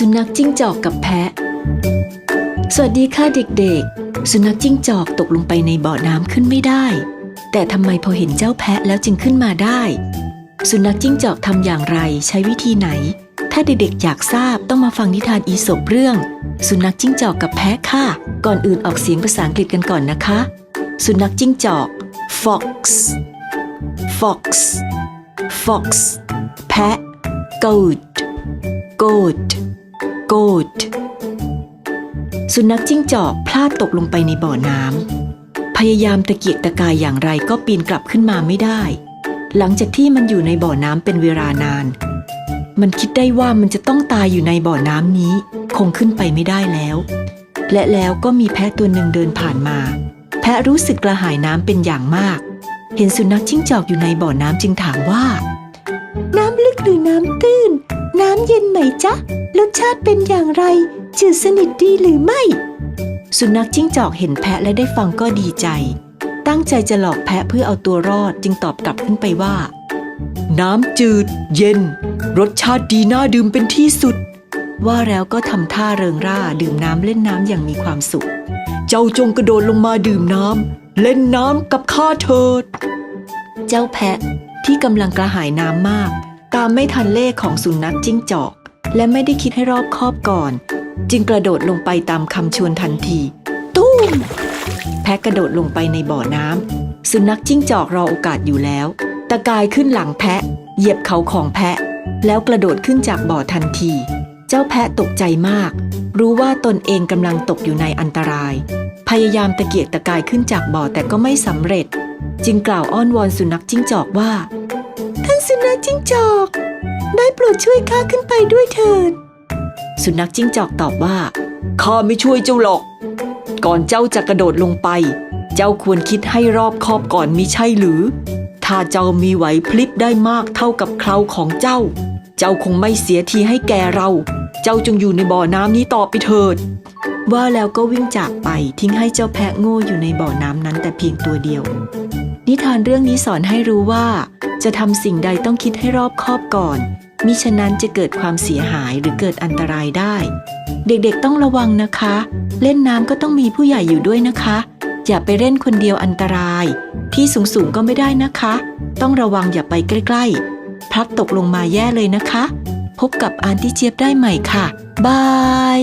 สุนัขจิ้งจอกกับแพะ สวัสดีค่ะเด็กๆ สุนัขจิ้งจอกตกลงไปในบ่อน้ำขึ้นไม่ได้ แต่ทำไมพอเห็นเจ้าแพะแล้วจึงขึ้นมาได้ สุนัขจิ้งจอกทำอย่างไรใช้วิธีไหน ถ้าเด็กๆอยากทราบต้องมาฟังนิทานอีสปเรื่อง สุนัขจิ้งจอกกับแพะค่ะ ก่อนอื่นออกเสียงภาษาอังกฤษกันก่อนนะคะ สุนัขจิ้งจอก fox fox fox แพะ goat goat goat สุนัขจิ้งจอกพลาดตกลงไปในบ่อน้ำพยายามตะเกียกตะกายอย่างไรก็ปีนกลับขึ้นมาไม่ได้ หลังจากที่มันอยู่ในบ่อน้ำเป็นเวลานาน มันคิดได้ว่ามันจะต้องตายอยู่ในบ่อน้ำนี้ คงขึ้นไปไม่ได้แล้ว และแล้วก็มีแพะตัวหนึ่งเดินผ่านมา แพะรู้สึกกระหายน้ำเป็นอย่างมาก เห็นสุนัขจิ้งจอกอยู่ในบ่อน้ำจึงถามว่า น้ำลึกหรือน้ำตื้น น้ำเย็นไหมจ๊ะรสชาติเป็นอย่างไร จืดสนิทดีหรือไม่ สุนัขจิ้งจอกเห็นแพะและได้ฟังก็ดีใจ ตั้งใจจะหลอกแพะเพื่อเอาตัวรอดจึงตอบกลับขึ้นไปว่า น้ำจืด เย็น รสชาติดีน่าดื่มเป็นที่สุด ว่าแล้วก็ทำท่าเริงร่าดื่มน้ำเล่นน้ำอย่างมีความสุข เจ้าจงกระโดดลงมาดื่มน้ำเล่นน้ำกับข้าเถิด เจ้าแพะที่กำลังกระหายน้ำมาก ตามไม่ทันเล่ของสุนัขจิ้งจอก และไม่ได้คิดให้รอบคอบก่อน จึงกระโดดลงไปตามคำชวนทันที ตุ้ม แพะกระโดดลงไปในบ่อน้ำสุนัขจิ้งจอกรอโอกาสอยู่แล้ว ตะกายขึ้นหลังแพะ เหยียบเขาของแพะ แล้วกระโดดขึ้นจากบ่อทันที เจ้าแพะตกใจมาก รู้ว่าตนเองกำลังตกอยู่ในอันตราย พยายามตะเกียกตะกายขึ้นจากบ่อแต่ก็ไม่สำเร็จ จึงกล่าวอ้อนวอนสุนัขจิ้งจอกว่า ท่านสุนัขจิ้งจอก ได้โปรดช่วยข้าขึ้นไปด้วยเถิด สุนัขจิ้งจอกตอบว่าข้าไม่ช่วยเจ้าหรอก ก่อนเจ้าจะกระโดดลงไป เจ้าควรคิดให้รอบคอบก่อนมิใช่หรือ ถ้าเจ้ามีไหวพลิบได้มากเท่ากับเคราของเจ้า เจ้าคงไม่เสียทีให้แก่เรา เจ้าจงอยู่ในบ่อน้ำนี้ต่อไปเถิด ว่าแล้วก็วิ่งจากไปทิ้งให้เจ้าแพะโง่อยู่ในบ่อน้ำนั้นแต่เพียงตัวเดียว นิทานเรื่องนี้สอนให้รู้ว่า จะทำสิ่งใดต้องคิดให้รอบคอบก่อน มิฉะนั้นจะเกิดความเสียหายหรือเกิดอันตรายได้ เด็กๆต้องระวังนะคะ เล่นน้ำก็ต้องมีผู้ใหญ่อยู่ด้วยนะคะ อย่าไปเล่นคนเดียวอันตราย ที่สูงๆก็ไม่ได้นะคะ ต้องระวังอย่าไปใกล้ๆพลัดตกลงมาแย่เลยนะคะ พบกับอานที่เจี๊ยบได้ใหม่ค่ะบาย